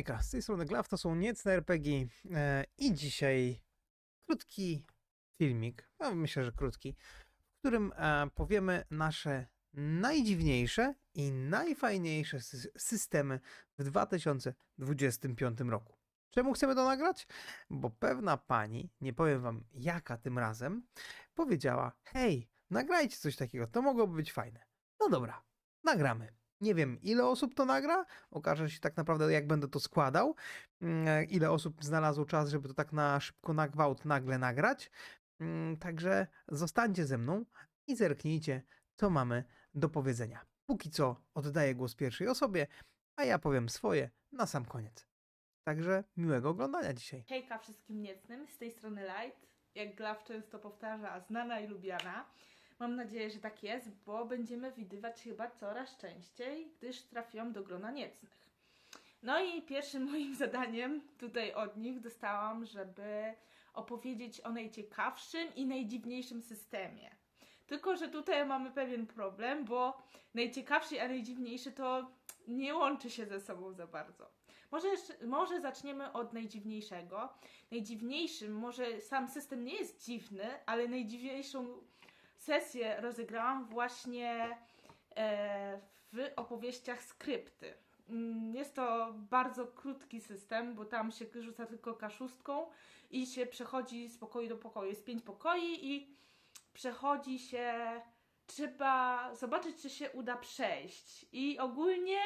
Hejka, z tej strony Glaw, to są Niecne RPG e, i dzisiaj krótki filmik, no myślę, że krótki, w którym e, powiemy nasze najdziwniejsze i najfajniejsze sy- systemy w 2025 roku. Czemu chcemy to nagrać? Bo pewna pani, nie powiem wam jaka tym razem, powiedziała: Hej, nagrajcie coś takiego, to mogłoby być fajne. No dobra, nagramy. Nie wiem, ile osób to nagra, okaże się tak naprawdę, jak będę to składał, mm, ile osób znalazło czas, żeby to tak na szybko, na gwałt nagle nagrać. Mm, Także zostańcie ze mną i zerknijcie, co mamy do powiedzenia. Póki co oddaję głos pierwszej osobie, a ja powiem swoje na sam koniec. Także miłego oglądania dzisiaj. Hejka wszystkim niecnym, z tej strony Light. Jak Glaw często powtarza, znana i lubiana. Mam nadzieję, że tak jest, bo będziemy widywać chyba coraz częściej, gdyż trafiłam do grona niecnych. No i pierwszym moim zadaniem tutaj od nich dostałam, żeby opowiedzieć o najciekawszym i najdziwniejszym systemie. Tylko, że tutaj mamy pewien problem, bo najciekawszy, a najdziwniejszy to nie łączy się ze sobą za bardzo. Może, może zaczniemy od najdziwniejszego. Najdziwniejszym, może sam system nie jest dziwny, ale najdziwniejszą sesję rozegrałam właśnie e, w opowieściach skrypty. Mm, Jest to bardzo krótki system, bo tam się rzuca tylko kaszustką i się przechodzi z pokoju do pokoju. Jest pięć pokoi i przechodzi się. Trzeba zobaczyć, czy się uda przejść. I ogólnie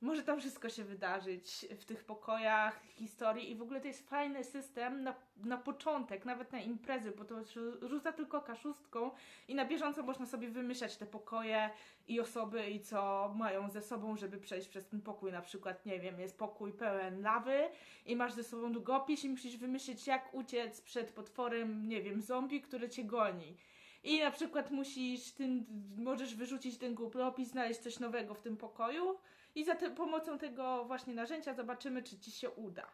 może tam wszystko się wydarzyć w tych pokojach, historii i w ogóle to jest fajny system na, na początek, nawet na imprezy, bo to rzu- rzuca tylko kaszustką i na bieżąco można sobie wymyślać te pokoje i osoby i co mają ze sobą, żeby przejść przez ten pokój. Na przykład, nie wiem, jest pokój pełen lawy i masz ze sobą długopis i musisz wymyślić jak uciec przed potworem, nie wiem, zombie, który cię goni. I na przykład musisz tym, możesz wyrzucić ten długopis, znaleźć coś nowego w tym pokoju i za te, pomocą tego właśnie narzędzia zobaczymy, czy ci się uda.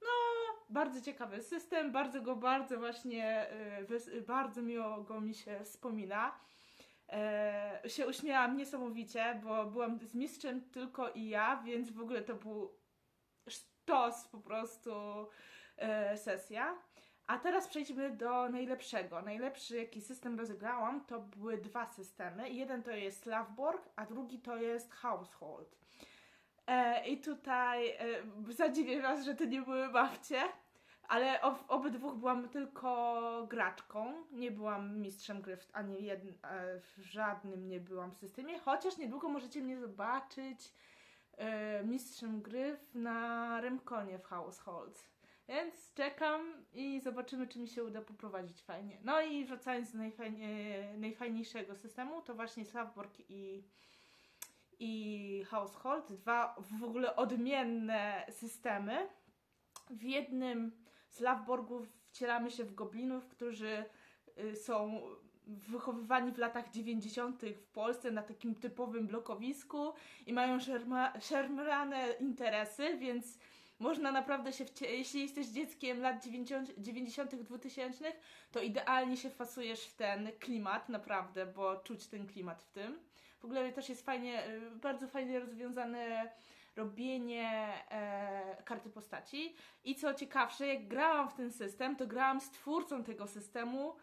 No, bardzo ciekawy system, bardzo go, bardzo właśnie, y, wys- bardzo miło go mi się wspomina. E, się uśmiałam niesamowicie, bo byłam z mistrzem tylko i ja, więc w ogóle to był sztos po prostu e, sesja. A teraz przejdźmy do najlepszego. Najlepszy, jaki system rozegrałam, to były dwa systemy. Jeden to jest Loveborg, a drugi to jest Household. E, I tutaj e, zadziwię Was, że to nie były babcie, ale w obydwóch byłam tylko graczką. Nie byłam mistrzem gry w, ani jedn, e, w żadnym nie byłam systemie, chociaż niedługo możecie mnie zobaczyć e, mistrzem gry na Remkonie w Household. Więc czekam i zobaczymy, czy mi się uda poprowadzić fajnie. No i wracając do najfajnie, najfajniejszego systemu, to właśnie Slavborg i, i Household. Dwa w ogóle odmienne systemy. W jednym z Lavborgów wcielamy się w goblinów, którzy y, są wychowywani w latach 90. w Polsce na takim typowym blokowisku i mają szermrane interesy, więc można naprawdę się, jeśli jesteś dzieckiem lat 90., 90., 2000, to idealnie się wpasujesz w ten klimat, naprawdę, bo czuć ten klimat w tym. W ogóle też jest fajnie, y, bardzo fajnie rozwiązane robienie e, karty postaci. I co ciekawsze, jak grałam w ten system, to grałam z twórcą tego systemu,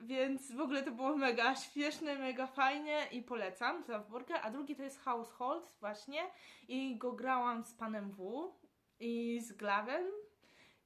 więc w ogóle to było mega śmieszne, mega fajnie i polecam Zalfburga. A drugi to jest Household właśnie i go grałam z panem W i z Glawem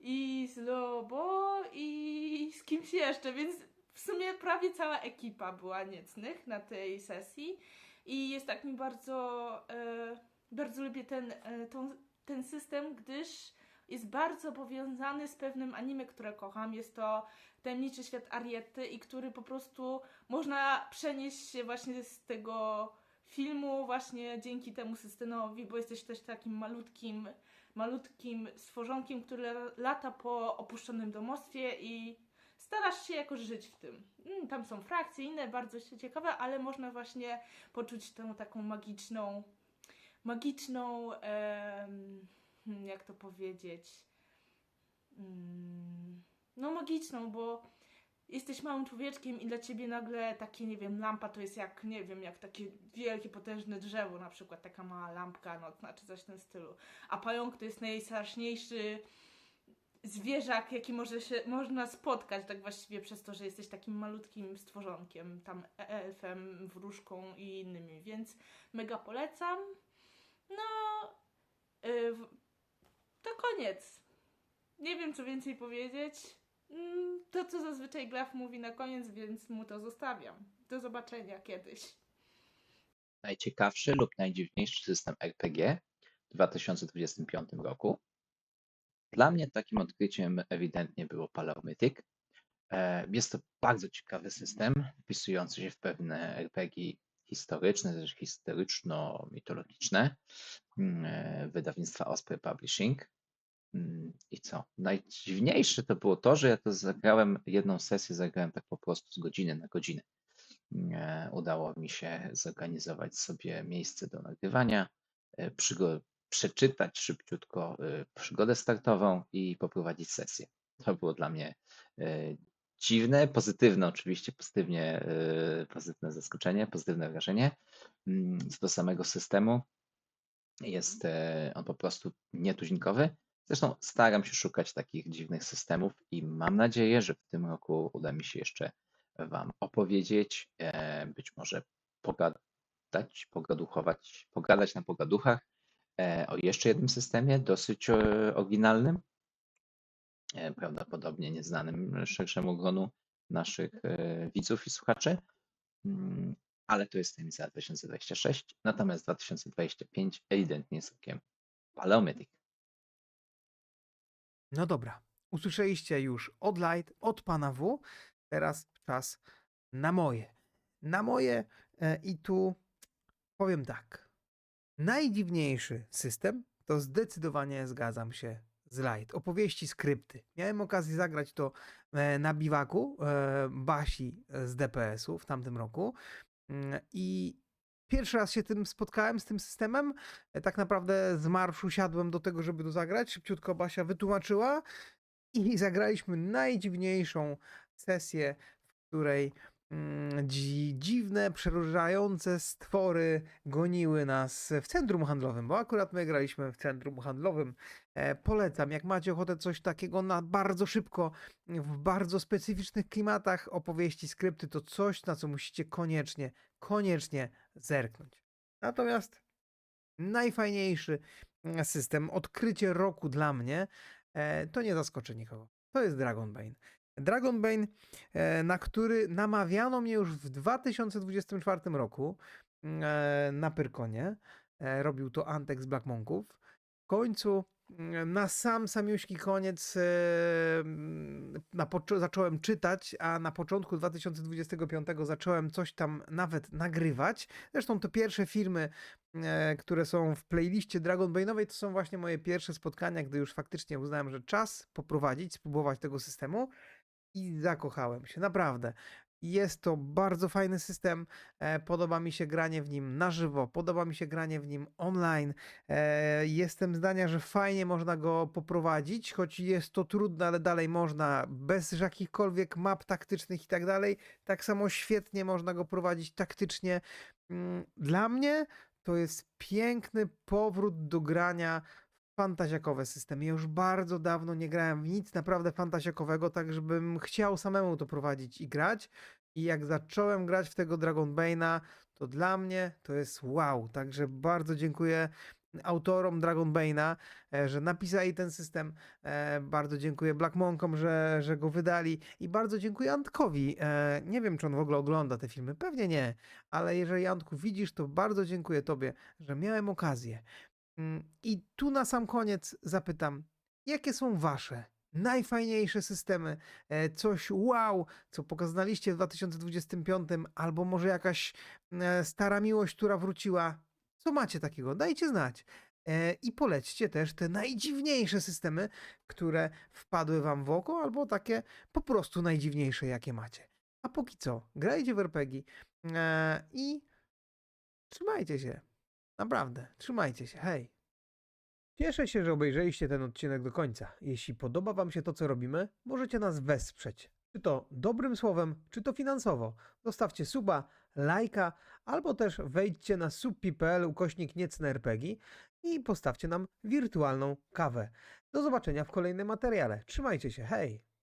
i z Lobo i z kimś jeszcze, więc w sumie prawie cała ekipa była niecnych na tej sesji i jest tak mi bardzo, e, bardzo lubię ten, e, tą, ten system, gdyż jest bardzo powiązany z pewnym anime, które kocham. Jest to Tajemniczy Świat Ariety i który po prostu można przenieść się właśnie z tego filmu właśnie dzięki temu systemowi, bo jesteś też takim malutkim, malutkim stworzonkiem, który lata po opuszczonym domostwie i starasz się jakoś żyć w tym. Mm, Tam są frakcje inne, bardzo ciekawe, ale można właśnie poczuć tę taką magiczną, magiczną, em, jak to powiedzieć, Mm, no magiczną, bo jesteś małym człowieczkiem i dla ciebie nagle takie, nie wiem, lampa to jest jak, nie wiem, jak takie wielkie, potężne drzewo, na przykład taka mała lampka nocna, czy coś w tym stylu. A pająk to jest najstraszniejszy zwierzak, jaki może się, można spotkać, tak właściwie przez to, że jesteś takim malutkim stworzonkiem, tam e- elfem, wróżką i innymi, więc mega polecam. No, w- to koniec. Nie wiem, co więcej powiedzieć. Mm, To, co zazwyczaj Graf mówi na koniec, więc mu to zostawiam. Do zobaczenia kiedyś. najciekawszy lub najdziwniejszy system RPG w 2025 roku. Dla mnie takim odkryciem ewidentnie było Paleomythic. E, Jest to bardzo ciekawy system, wpisujący się w pewne RPG historyczne, też historyczno-mitologiczne mm, e, wydawnictwa Osprey Publishing. Mm, I co? Najdziwniejsze to było to, że ja to zagrałem, jedną sesję zagrałem tak po prostu z godziny na godzinę e, udało mi się zorganizować sobie miejsce do nagrywania, e, przeczytać szybciutko przygodę startową i poprowadzić sesję. To było dla mnie dziwne, pozytywne oczywiście, pozytywnie, e, pozytywne zaskoczenie, pozytywne wrażenie. Mm, Co do samego systemu, jest e, on po prostu nietuzinkowy. Zresztą staram się szukać takich dziwnych systemów i mam nadzieję, że w tym roku uda mi się jeszcze Wam opowiedzieć, e, być może pogadać, pogaduchować, pogadać na pogaduchach e, o jeszcze jednym systemie, dosyć oryginalnym, prawdopodobnie nieznanym szerszemu gronu naszych e, widzów i słuchaczy, Mm, ale to jest tajemnica 2026, natomiast 2025 ewidentnie jest rokiem Paleomythic. No dobra, usłyszeliście już od Light, od pana W. Teraz czas na moje. Na moje e, i tu powiem tak. Najdziwniejszy system to zdecydowanie zgadzam się z Light. Opowieści, skrypty. Miałem okazję zagrać to e, na biwaku e, Basi z DPS-u w tamtym roku Mm, i pierwszy raz się tym spotkałem z tym systemem. E, Tak naprawdę z marszu siadłem do tego, żeby to zagrać. Szybciutko Basia wytłumaczyła i zagraliśmy najdziwniejszą sesję, w której dziwne, przeróżające stwory goniły nas w centrum handlowym, bo akurat my graliśmy w centrum handlowym. E, polecam, jak macie ochotę coś takiego na bardzo szybko, w bardzo specyficznych klimatach opowieści, skrypty, to coś, na co musicie koniecznie, koniecznie zerknąć. Natomiast najfajniejszy mm, system, odkrycie roku dla mnie, e, to nie zaskoczy nikogo. To jest Dragonbane. Dragonbane, e, na który namawiano mnie już w 2024 roku e, na Pyrkonie. E, Robił to Antek z Black Monków. W końcu mm, na sam samiuśki koniec mm, na zacząłem czytać, a na początku 2025 zacząłem coś tam nawet nagrywać. Zresztą te pierwsze filmy, które są w playliście Dragonbane'owej, to są właśnie moje pierwsze spotkania, gdy już faktycznie uznałem, że czas poprowadzić, spróbować tego systemu i zakochałem się, naprawdę. Jest to bardzo fajny system. E, podoba mi się granie w nim na żywo, podoba mi się granie w nim online. E, jestem zdania, że fajnie można go poprowadzić, choć jest to trudne, ale dalej można bez jakichkolwiek map taktycznych i tak dalej. Tak samo świetnie można go prowadzić taktycznie. Mm, Dla mnie to jest piękny powrót do grania w fantasiakowe systemy. Ja już bardzo dawno nie grałem w nic naprawdę fantasiakowego, tak żebym chciał samemu to prowadzić i grać. I jak zacząłem grać w tego Dragonbane'a, to dla mnie to jest wow. Także bardzo dziękuję autorom Dragonbane'a, e, że napisali ten system. E, Bardzo dziękuję Black Monkom, że, że go wydali. I bardzo dziękuję Antkowi. E, Nie wiem, czy on w ogóle ogląda te filmy. Pewnie nie. Ale jeżeli Antku widzisz, to bardzo dziękuję Tobie, że miałem okazję. Mm, I tu na sam koniec zapytam, jakie są Wasze najfajniejsze systemy? E, Coś wow, co pokazaliście w 2025, albo może jakaś e, stara miłość, która wróciła. Co macie takiego? Dajcie znać. E, I polećcie też te najdziwniejsze systemy, które wpadły Wam w oko, albo takie po prostu najdziwniejsze, jakie macie. A póki co, grajcie w RPG i trzymajcie się. Naprawdę, trzymajcie się. Hej. Cieszę się, że obejrzeliście ten odcinek do końca. Jeśli podoba Wam się to, co robimy, możecie nas wesprzeć Czy to dobrym słowem, czy to finansowo. Zostawcie suba, lajka, albo też wejdźcie na subpi.pl ukośnik niecne RPG i postawcie nam wirtualną kawę. Do zobaczenia w kolejnym materiale. Trzymajcie się, hej!